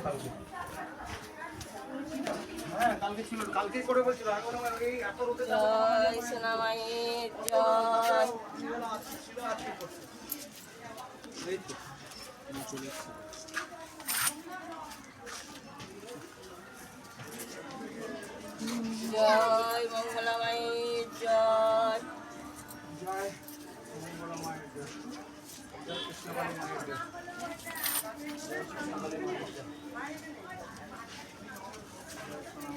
কালকে। হ্যাঁ জয় সোনামায়ের জয়। জয়। মঙ্গলা মায়ের জয় জয়। মঙ্গলা মায়ের জয়। জয় কৃষ্ণকালী মায়ের জয়। জয় কৃষ্ণকালী মায়ের জয়।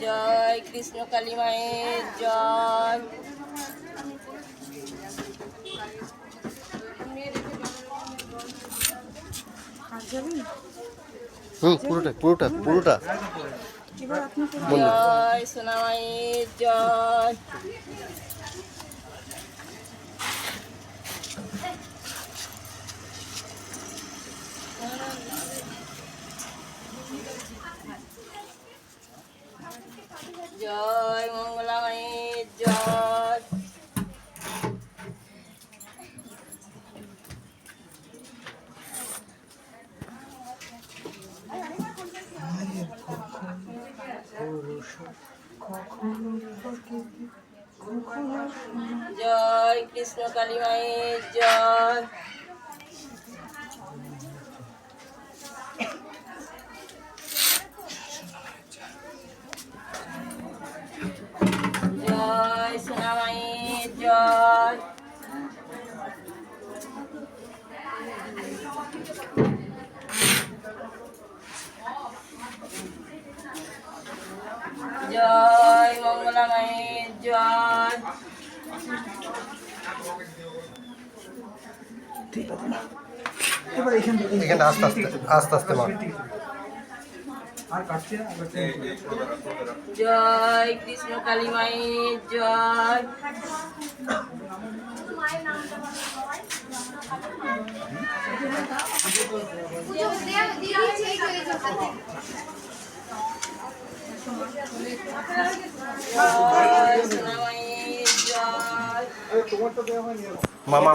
জয় কৃষ্ণ কালী মায়ের জয়। হুম পুরোটা পুরোটা পুরোটা। জয় সোনা মায়ের জয়। জয় মঙ্গলা মায়ের জয়। জয় কৃষ্ণ কালী মায়ের জয় জয়। জয় মঙ্গলা মায়ের জয়। এবার এখান থেকে এখানে আস্তে আস্তে আস্তে আস্তে মা জয় কৃষ্ণ কালী মায়ের জয় জয় সোনা মায়ের জয় আরে তোমারটা দেওয়া হয়নি এবার। মা মা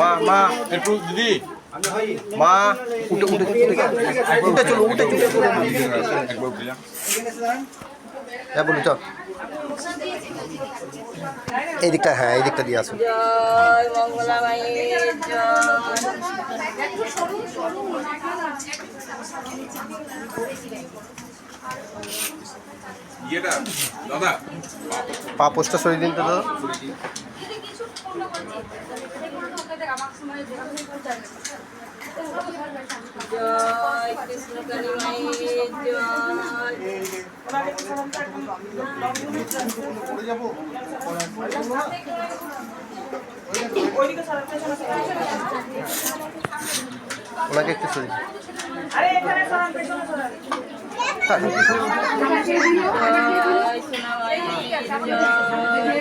মা, মা একটু দিদি। মা উঠে উঠে উঠে চলো উঠে চলো একবার হ্যাঁ বলুন চল। এই দিকটা হ্যাঁ এই দিকটা দিয়ে আসুন। পা পোস্টটা সরিয়ে দিন তো দাদা। জয় কৃষ্ণ কালী মায়ের জয় পড়ে যাব ওনাকে একটু সরিয়ে দিন জয় সোনা মায়ের জয় হুম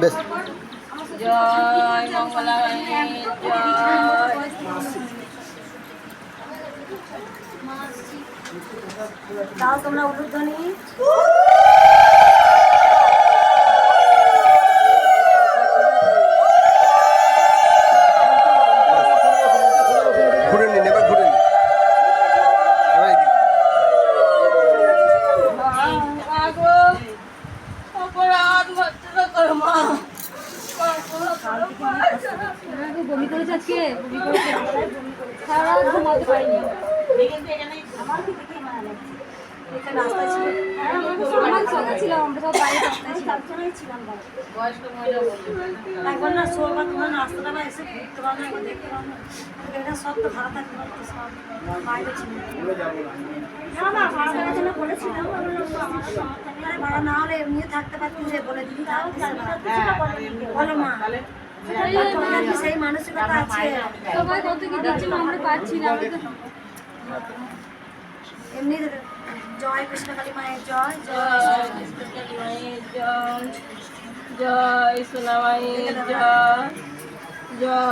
বেশ। জয় মঙ্গলা জয় তাও তোমরা উলুধ্বনি বমি করেছে আজকে? সারা ঘুমাতে পারিনি। আমার একবার না শোবার তোমার রাস্তাটা না এসে ঘুরতে পারো না দেখতে পারো না সব তো ভাড়া থাকতে পারতো সব বাইরে ছিল। না ভাড়া থাকার জন্য বলেছিলাম ভাড়া না হলে এমনি থাকতে পারতি যে বলে বলো মা সেই মানসিকতা আছে? সবাই কত কি দিচ্ছে আমরা পাচ্ছি না এমনি জয় কৃষ্ণকালী মায়ের জয় জয় কৃষ্ণ কালী মায়ের জয়। জয়। সোনা মায়ের জয়। জয়।